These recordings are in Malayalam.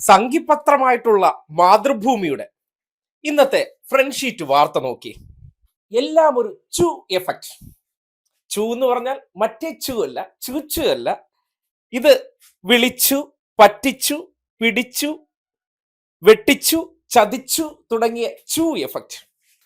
സംഘിപത്രമായിട്ടുള്ള മാതൃഭൂമിയുടെ ഇന്നത്തെ ഫ്രണ്ട് ഷീറ്റ് വാർത്ത നോക്കി. എല്ലാം ഒരു ചു എഫക്റ്റ് ചു എന്ന് പറഞ്ഞാൽ മറ്റേ ചു അല്ല ചുച്ചു അല്ല. ഇത് വിളിച്ചു പറ്റിച്ചു പിടിച്ചു വെട്ടിച്ചു ചതിച്ചു തുടങ്ങിയ ചു എഫക്റ്റ്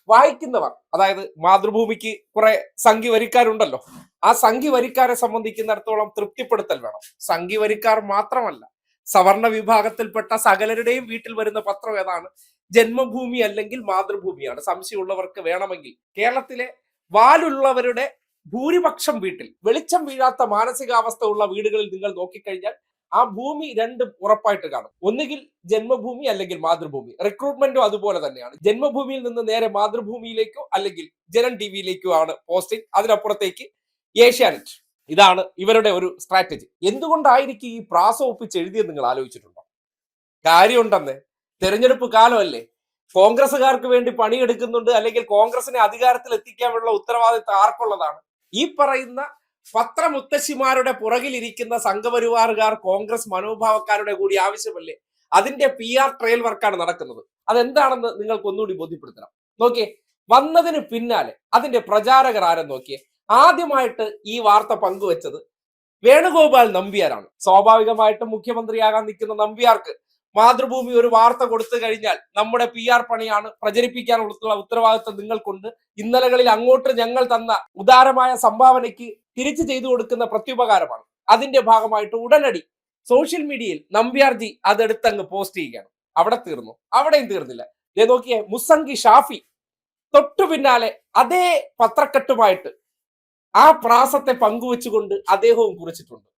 വായിക്കുന്നവർ അതായത് മാതൃഭൂമിക്ക് കുറെ സംഖ്യ വരിക്കാരുണ്ടല്ലോ. ആ സംഖ്യ വരിക്കാരെ സംബന്ധിക്കുന്നിടത്തോളം തൃപ്തിപ്പെടുത്തൽ വേണം. സംഖ്യ വരിക്കാർ മാത്രമല്ല സവർണ വിഭാഗത്തിൽപ്പെട്ട സകലരുടെയും വീട്ടിൽ വരുന്ന പത്രം ഏതാണ്? ജന്മഭൂമി അല്ലെങ്കിൽ മാതൃഭൂമിയാണ്. സംശയമുള്ളവർക്ക് വേണമെങ്കിൽ. കേരളത്തിലെ വാലുള്ളവരുടെ ഭൂരിപക്ഷം വീട്ടിൽ വെളിച്ചം വീഴാത്ത മാനസികാവസ്ഥ ഉള്ള വീടുകളിൽ നിങ്ങൾ നോക്കിക്കഴിഞ്ഞാൽ ആ ഭൂമി രണ്ടും ഉറപ്പായിട്ട് കാണും. ഒന്നുകിൽ ജന്മഭൂമി അല്ലെങ്കിൽ മാതൃഭൂമി. റിക്രൂട്ട്മെന്റും അതുപോലെ തന്നെയാണ്. ജന്മഭൂമിയിൽ നിന്ന് നേരെ മാതൃഭൂമിയിലേക്കോ അല്ലെങ്കിൽ ജനൻ ടി വിയിലേക്കോ ആണ് പോസ്റ്റിംഗ്. അതിനപ്പുറത്തേക്ക് ഏഷ്യാനെറ്റ്. ഇതാണ് ഇവരുടെ ഒരു സ്ട്രാറ്റജി എന്തുകൊണ്ടായിരിക്കും ഈ പ്രാസ ഒപ്പിച്ച് എഴുതിയത് നിങ്ങൾ ആലോചിച്ചിട്ടുണ്ടോ? കാര്യമുണ്ടെന്ന്. തെരഞ്ഞെടുപ്പ് കാലമല്ലേ. കോൺഗ്രസ്സുകാർക്ക് വേണ്ടി പണിയെടുക്കുന്നുണ്ട് അല്ലെങ്കിൽ കോൺഗ്രസിനെ അധികാരത്തിൽ എത്തിക്കാനുള്ള ഉത്തരവാദിത്തം ആർക്കുള്ളതാണ്? ഈ പറയുന്ന പത്രമുത്തശ്ശിമാരുടെ പുറകിലിരിക്കുന്ന സംഘപരിവാറുകാർ കോൺഗ്രസ് മനോഭാവക്കാരുടെ കൂടി ആവശ്യമല്ലേ? അതിന്റെ പി ആർ ട്രയൽ വർക്കാണ് നടക്കുന്നത്. അതെന്താണെന്ന് നിങ്ങൾക്ക് ഒന്നുകൂടി ബോധ്യപ്പെടുത്തണം. നോക്കിയേ വന്നതിന് പിന്നാലെ അതിന്റെ പ്രചാരകർ ആരെന്ന് നോക്കിയേ? ആദ്യമായിട്ട് ഈ വാർത്ത പങ്കുവച്ചത് വേണുഗോപാൽ നമ്പ്യാരാണ്. സ്വാഭാവികമായിട്ടും മുഖ്യമന്ത്രിയാകാൻ നിൽക്കുന്ന നമ്പ്യാർക്ക് മാതൃഭൂമി ഒരു വാർത്ത കൊടുത്തു കഴിഞ്ഞാൽ നമ്മുടെ പി ആർ പണിയാണ് പ്രചരിപ്പിക്കാനുള്ള ഉത്തരവാദിത്വം നിങ്ങൾക്കുണ്ട്. ഇന്നലകളിൽ അങ്ങോട്ട് ഞങ്ങൾ തന്ന ഉദാരമായ സംഭാവനയ്ക്ക് തിരിച്ചു ചെയ്തു കൊടുക്കുന്ന പ്രത്യുപകാരമാണ്. അതിന്റെ ഭാഗമായിട്ട് ഉടനടി സോഷ്യൽ മീഡിയയിൽ നമ്പ്യാർജി അതെടുത്തങ്ങ് പോസ്റ്റ് ചെയ്യുകയാണ്. അവിടെ തീർന്നു. അവിടെയും തീർന്നില്ല. നോക്കിയേ മുസംഗി ഷാഫി തൊട്ടു പിന്നാലെ അതേ പത്രക്കെട്ടുമായിട്ട് ആ പ്രാസത്തെ പങ്കുവെച്ചുകൊണ്ട് അദ്ദേഹവും കുറിച്ചിട്ടുണ്ട്.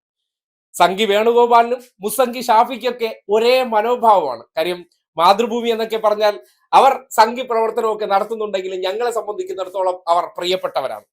സംഗി വേണുഗോപാലിനും മുസംഗി ഷാഫിക്കൊക്കെ ഒരേ മനോഭാവമാണ്. കാര്യം മാതൃഭൂമി എന്നൊക്കെ പറഞ്ഞാൽ അവർ സംഘി പ്രവർത്തനമൊക്കെ നടത്തുന്നുണ്ടെങ്കിലും ഞങ്ങളെ സംബന്ധിക്കുന്നിടത്തോളം അവർ പ്രിയപ്പെട്ടവരാണ്.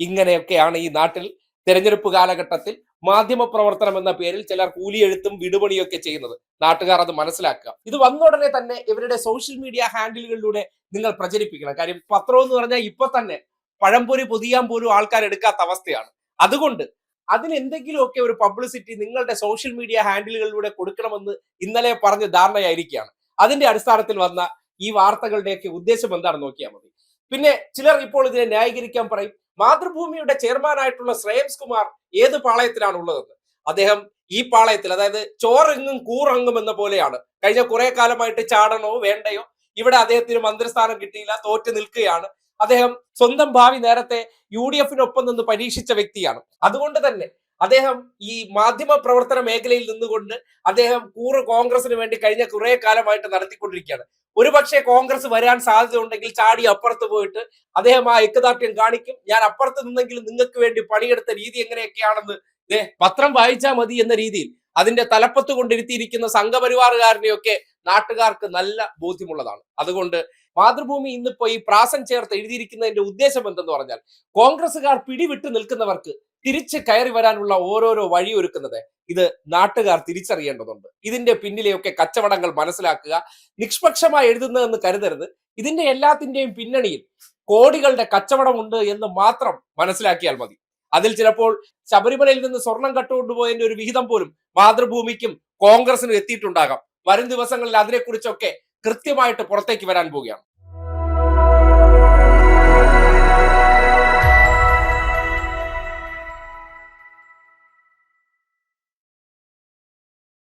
ഇങ്ങനെയൊക്കെയാണ് ഈ നാട്ടിൽ തെരഞ്ഞെടുപ്പ് കാലഘട്ടത്തിൽ മാധ്യമ പ്രവർത്തനം എന്ന പേരിൽ ചിലർ കൂലിയെഴുത്തും വിടുപണിയൊക്കെ ചെയ്യുന്നത്. നാട്ടുകാർ അത് മനസ്സിലാക്കുക. ഇത് വന്ന ഉടനെ തന്നെ ഇവരുടെ സോഷ്യൽ മീഡിയ ഹാൻഡിലുകളിലൂടെ നിങ്ങൾ പ്രചരിപ്പിക്കണം. കാര്യം പത്രം എന്ന് പറഞ്ഞാൽ ഇപ്പൊ തന്നെ പഴംപൊരി പൊതിയാൻ പോലും ആൾക്കാർ എടുക്കാത്ത അവസ്ഥയാണ്. അതുകൊണ്ട് അതിന് എന്തെങ്കിലുമൊക്കെ ഒരു പബ്ലിസിറ്റി നിങ്ങളുടെ സോഷ്യൽ മീഡിയ ഹാൻഡിലുകളിലൂടെ കൊടുക്കണമെന്ന് ഇന്നലെ പറഞ്ഞ ധാരണയായിരിക്കുകയാണ്. അതിന്റെ അടിസ്ഥാനത്തിൽ വന്ന ഈ വാർത്തകളുടെയൊക്കെ ഉദ്ദേശം എന്താണെന്ന് നോക്കിയാൽ മതി. പിന്നെ ചിലർ ഇപ്പോൾ ഇതിനെ ന്യായീകരിക്കാൻ പറയും മാതൃഭൂമിയുടെ ചെയർമാനായിട്ടുള്ള ശ്രേയംസ് കുമാർ ഏത് പാളയത്തിലാണ് ഉള്ളതെന്ന് അദ്ദേഹം ഈ പാളയത്തിൽ അതായത് ചോറെങ്ങും കൂറങ്ങും എന്ന പോലെയാണ്. കഴിഞ്ഞ കുറെ കാലമായിട്ട് ചാടണോ വേണ്ടയോ? ഇവിടെ അദ്ദേഹത്തിന് മന്ത്രിസ്ഥാനം കിട്ടിയില്ല തോറ്റു നിൽക്കുകയാണ്. അദ്ദേഹം സ്വന്തം ഭാവി നേരത്തെ യു ഡി എഫിനൊപ്പം നിന്ന് പരീക്ഷിച്ച വ്യക്തിയാണ്. അതുകൊണ്ട് തന്നെ അദ്ദേഹം ഈ മാധ്യമ പ്രവർത്തന മേഖലയിൽ നിന്നുകൊണ്ട് അദ്ദേഹം കൂറ് കോൺഗ്രസിന് വേണ്ടി കഴിഞ്ഞ കുറെ കാലമായിട്ട് നടത്തിക്കൊണ്ടിരിക്കുകയാണ്. ഒരുപക്ഷെ കോൺഗ്രസ് വരാൻ സാധ്യത ഉണ്ടെങ്കിൽ ചാടി അപ്പുറത്ത് പോയിട്ട് അദ്ദേഹം ആ ഐക്യദാർഢ്യം കാണിക്കും. ഞാൻ അപ്പുറത്ത് നിന്നെങ്കിലും നിങ്ങൾക്ക് വേണ്ടി പണിയെടുത്ത രീതി എങ്ങനെയൊക്കെയാണെന്ന് പത്രം വായിച്ചാൽ മതി എന്ന രീതിയിൽ അതിന്റെ തലപ്പത്ത് കൊണ്ടിരുത്തിയിരിക്കുന്ന സംഘപരിവാറുകാരനെയൊക്കെ നാട്ടുകാർക്ക് നല്ല ബോധ്യമുള്ളതാണ്. അതുകൊണ്ട് മാതൃഭൂമി ഇന്നിപ്പോ ഈ പ്രാസം ചേർത്ത് എഴുതിയിരിക്കുന്നതിന്റെ ഉദ്ദേശം എന്തെന്ന് പറഞ്ഞാൽ കോൺഗ്രസുകാർ പിടിവിട്ട് നിൽക്കുന്നവർക്ക് തിരിച്ച് കയറി വരാനുള്ള ഓരോരോ വഴി ഒരുക്കുന്നത് ഇത് നാട്ടുകാർ തിരിച്ചറിയേണ്ടതുണ്ട്. ഇതിന്റെ പിന്നിലെയൊക്കെ കച്ചവടങ്ങൾ മനസ്സിലാക്കുക നിഷ്പക്ഷമായി എഴുതുന്നതെന്ന് കരുതരുത്. ഇതിന്റെ എല്ലാത്തിന്റെയും പിന്നണിയിൽ കോടികളുടെ കച്ചവടമുണ്ട് എന്ന് മാത്രം മനസ്സിലാക്കിയാൽ മതി. അതിൽ ചിലപ്പോൾ ശബരിമലയിൽ നിന്ന് സ്വർണം കട്ടുകൊണ്ടുപോയതിന്റെ ഒരു വിഹിതം പോലും മാതൃഭൂമിക്കും കോൺഗ്രസിനും എത്തിയിട്ടുണ്ടാകാം. വരും ദിവസങ്ങളിൽ അതിനെക്കുറിച്ചൊക്കെ കൃത്യമായിട്ട് പുറത്തേക്ക് വരാൻ പോവുകയാണ്.